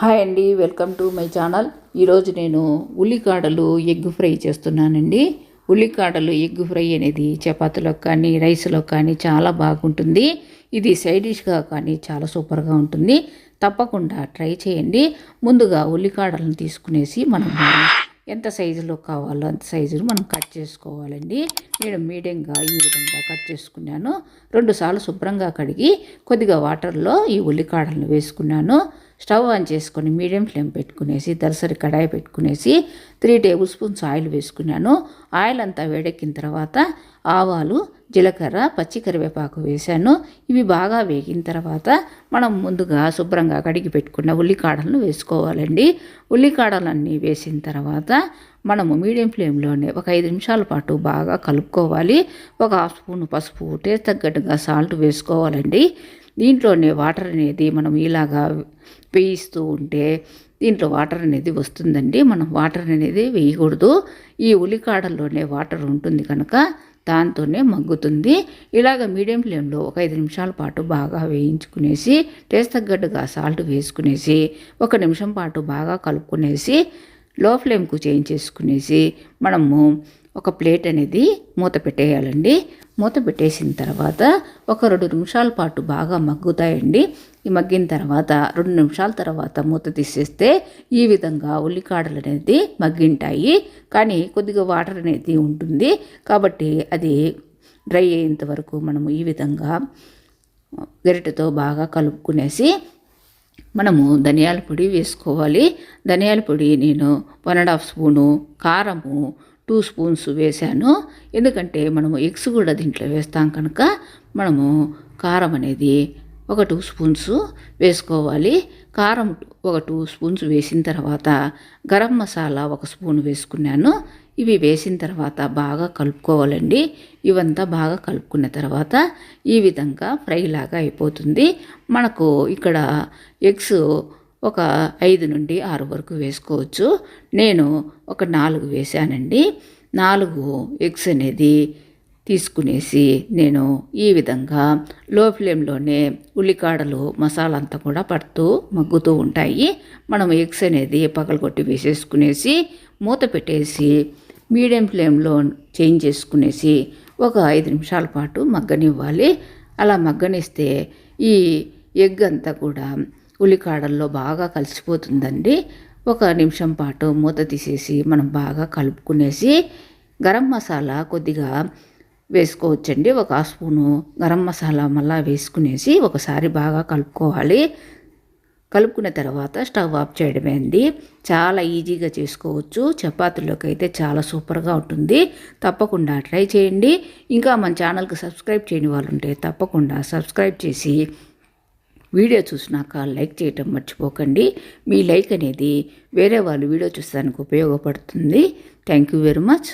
Hi అండి welcome to my channel. ఈరోజు నేను ఉల్లికాడలు ఎగ్ ఫ్రై చేస్తున్నానండి. ఉల్లికాడలు ఎగ్ ఫ్రై అనేది చపాతీలో కానీ రైస్లో కానీ చాలా బాగుంటుంది. ఇది సైడ్ డిష్గా కానీ చాలా సూపర్గా ఉంటుంది. తప్పకుండా ట్రై చేయండి. ముందుగా ఉల్లికాడలను తీసుకునేసి మనం ఎంత సైజులో కావాలో అంత సైజును మనం కట్ చేసుకోవాలండి. నేను మీడియంగా ఈ విధంగా కట్ చేసుకున్నాను. రెండుసార్లు శుభ్రంగా కడిగి కొద్దిగా వాటర్లో ఈ ఉల్లికాడలను వేసుకున్నాను. స్టవ్ ఆన్ చేసుకొని మీడియం ఫ్లేమ్ పెట్టుకునేసి దరసరి కడాయి పెట్టుకునేసి త్రీ టేబుల్ స్పూన్స్ ఆయిల్ వేసుకున్నాను. ఆయిల్ అంతా వేడెక్కిన తర్వాత ఆవాలు జీలకర్ర పచ్చి కరివేపాకు వేశాను. ఇవి బాగా వేగిన తర్వాత మనం ముందుగా శుభ్రంగా కడిగి పెట్టుకున్న ఉల్లికాడలను వేసుకోవాలండి. ఉల్లికాడలన్నీ వేసిన తర్వాత మనము మీడియం ఫ్లేమ్లోనే ఒక ఐదు నిమిషాల పాటు బాగా కలుపుకోవాలి. ఒక హాఫ్ స్పూన్ పసుపు టేస్ట్ తగ్గట్టుగా సాల్ట్ వేసుకోవాలండి. దీంట్లోనే వాటర్ అనేది మనం ఇలాగా వేయిస్తూ ఉంటే దీంట్లో వాటర్ అనేది వస్తుందండి. మనం వాటర్ అనేది వేయకూడదు. ఈ ఉల్లికాడల్లోనే వాటర్ ఉంటుంది కనుక దాంతోనే మగ్గుతుంది. ఇలాగ మీడియం ఫ్లేమ్లో ఒక ఐదు నిమిషాల పాటు బాగా వేయించుకునేసి టేస్ట్ తగ్గట్టుగా సాల్ట్ వేసుకునేసి ఒక నిమిషం పాటు బాగా కలుపుకునేసి లో ఫ్లేమ్కు చేంజ్ చేసుకునేసి మనము ఒక ప్లేట్ అనేది మూత పెట్టేయాలండి. మూత పెట్టేసిన తర్వాత ఒక రెండు నిమిషాల పాటు బాగా మగ్గుతాయండి. ఈ మగ్గిన తర్వాత రెండు నిమిషాల తర్వాత మూత తీసేస్తే ఈ విధంగా ఉల్లికాడలు అనేది మగ్గింటాయి. కానీ కొద్దిగా వాటర్ అనేది ఉంటుంది. కాబట్టి అది డ్రై అయ్యేంత వరకు మనము ఈ విధంగా గరిటెతో బాగా కలుపుకునేసి మనము ధనియాల పొడి వేసుకోవాలి. ధనియాల పొడి నేను వన్ అండ్ హాఫ్ స్పూను కారము టూ స్పూన్స్ వేసాను ఎందుకంటే మనము ఎగ్స్ కూడా దీంట్లో వేస్తాం కనుక మనము కారం అనేది ఒక టూ స్పూన్స్ వేసుకోవాలి. కారం ఒక టూ స్పూన్స్ వేసిన తర్వాత గరం మసాలా ఒక స్పూన్ వేసుకున్నాను. ఇవి వేసిన తర్వాత బాగా కలుపుకోవాలండి. ఇవంతా బాగా కలుపుకున్న తర్వాత ఈ విధంగా ఫ్రై లాగా అయిపోతుంది. మనకు ఇక్కడ ఎగ్స్ ఒక ఐదు నుండి ఆరు వరకు వేసుకోవచ్చు. నేను ఒక నాలుగు వేసానండి నాలుగు ఎగ్స్ అనేది తీసుకునేసి నేను ఈ విధంగా లో ఫ్లేమ్లోనే ఉల్లికాడలు మసాలా అంతా కూడా పడుతూ మగ్గుతూ ఉంటాయి. మనం ఎగ్స్ అనేది పగలగొట్టి వేసేసుకునేసి మూత పెట్టేసి మీడియం ఫ్లేమ్లో చేంజ్ చేసుకునేసి ఒక ఐదు నిమిషాల పాటు మగ్గనివ్వాలి. అలా మగ్గనిస్తే ఈ ఎగ్ అంతా కూడా ఉల్లికాడల్లో బాగా కలిసిపోతుందండి. ఒక నిమిషం పాటు మూత తీసేసి మనం బాగా కలుపుకునేసి గరం మసాలా కొద్దిగా వేసుకోవచ్చండి. ఒక స్పూను గరం మసాలా మళ్ళా వేసుకునేసి ఒకసారి బాగా కలుపుకోవాలి. కలుపుకున్న తర్వాత స్టవ్ ఆఫ్ చేయడమే అండి. చాలా ఈజీగా చేసుకోవచ్చు. చపాతీలోకి అయితే చాలా సూపర్గా ఉంటుంది. తప్పకుండా ట్రై చేయండి. ఇంకా మన ఛానల్కి సబ్స్క్రైబ్ చేయని వాళ్ళు ఉంటే తప్పకుండా సబ్స్క్రైబ్ చేసి వీడియో చూసినాక లైక్ చేయటం మర్చిపోకండి. మీ లైక్ అనేది వేరే వాళ్ళు వీడియో చూస్తానికి ఉపయోగపడుతుంది. Thank you very much